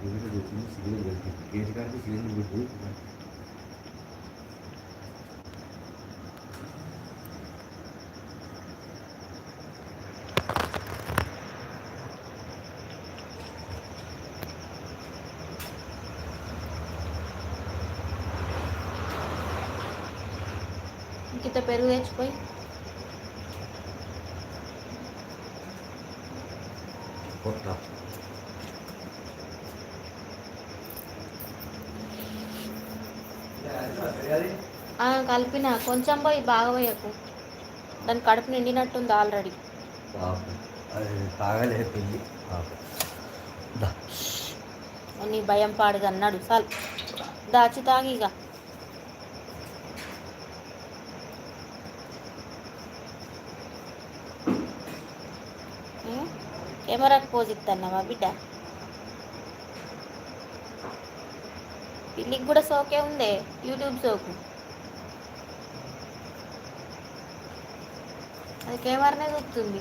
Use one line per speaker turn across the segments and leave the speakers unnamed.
Segredo do time, segredo do time. Porque esse cara tem segredo
do grupo, né?
kita
perlu ya cuy kota కలిపిన. కొంచెం పోయి బాగా పోయకు. దాని కడుపు నిండినట్టుంది already.
పాపం. అది తాగలే పెళ్ళి పాపం. దా.
నీ భయం పాడుగా అన్నాడు చాలు. దాచి తాగి ఇక. ఏ? కెమెరాకి పోజ్ ఇస్తున్నావా బిడ్డ? పిల్లికి కూడా సోకే ఉందే యూట్యూబ్ సోకు అది కెమెరానే చూస్తుంది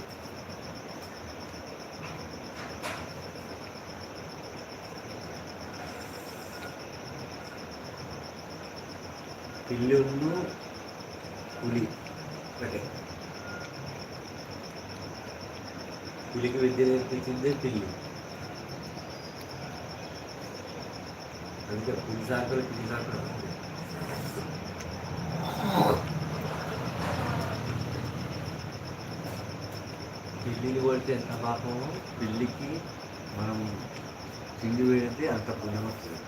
పిల్లి ఉన్ను పులి ఒకటే పులికి విద్య నేర్పించిందే పిల్లి అందుకే పులి సాకులు పిల్లి సాకులు పిల్లిని కొడితే ఎంత పాపమో పిల్లికి మనం తిండి పెడితే అంత పుణ్యం వస్తుంది.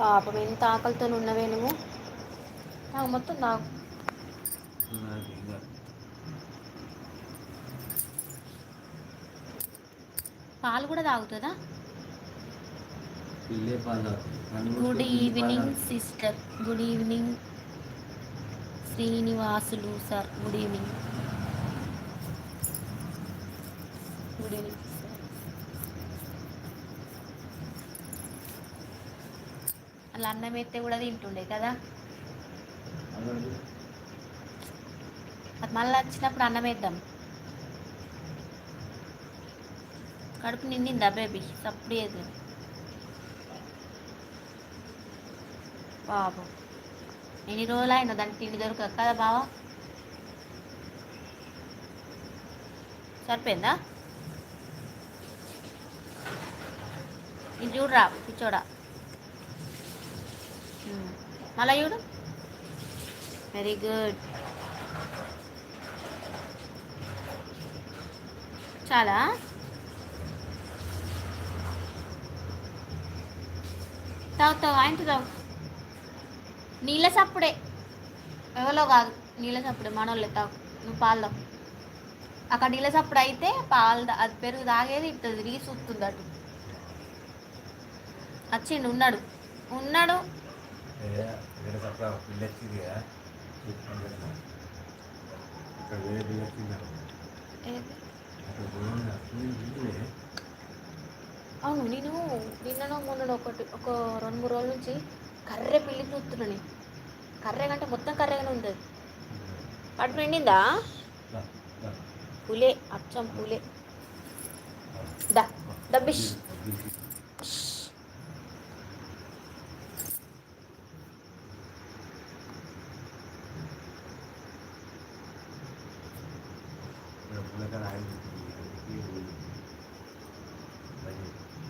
పాపం ఎంత ఆకలితో ఉన్నవే నువ్వు? నాకు మొత్తం నాకు. పాలు కూడా తాగుతుందా? Good evening sister. Good evening Srinivasulu sir. Good evening. Good evening sir అలా అన్నం ఎత్తే కూడా తింటుండే కదా. అది మళ్ళీ వచ్చినప్పుడు అన్నం వేద్దాం. కడుపు నిండిందా బేబీ? సప్పుడు లేదు బాబు ఎన్ని రోజులు అయినా దానికి తిండి దొరకదు కదా బావా? సరిపోయిందా? ఇది చూడరా పిచ్చోడా. ఉమ్. మళ్ళా చూడు వెరీ గుడ్ చాలా తాగు తాగు ఆయన తాగు నీళ్ళ సప్పుడే ఎవరో కాదు నీళ్ళ సప్పుడే మనోళ్ళే తాగు నువ్వు పాలు తాగు అక్కడ నీళ్ళ సప్పుడు అయితే పాలు అది పెరుగు తాగేది ఇట్లా తిరిగి చూస్తుంది అటు వచ్చిండు ఉన్నాడు ఉన్నాడు
ఇక్కడ తప్ప పిల్ల వచ్చింది కదా. ఇక్కడ వేరే పిల్ల వచ్చింది.
అవును నేను నిన్ననో మొన్ననో ఒకటి ఒక రెండు మూడు రోజుల నుంచి కర్రె పిల్లి చూస్తున్నాను నేను. కర్రె కంటే మొత్తం కర్రెగానే ఉంది కడుపు నిండిందా. పులే అచ్చం పులే దా డబ్బిష్
and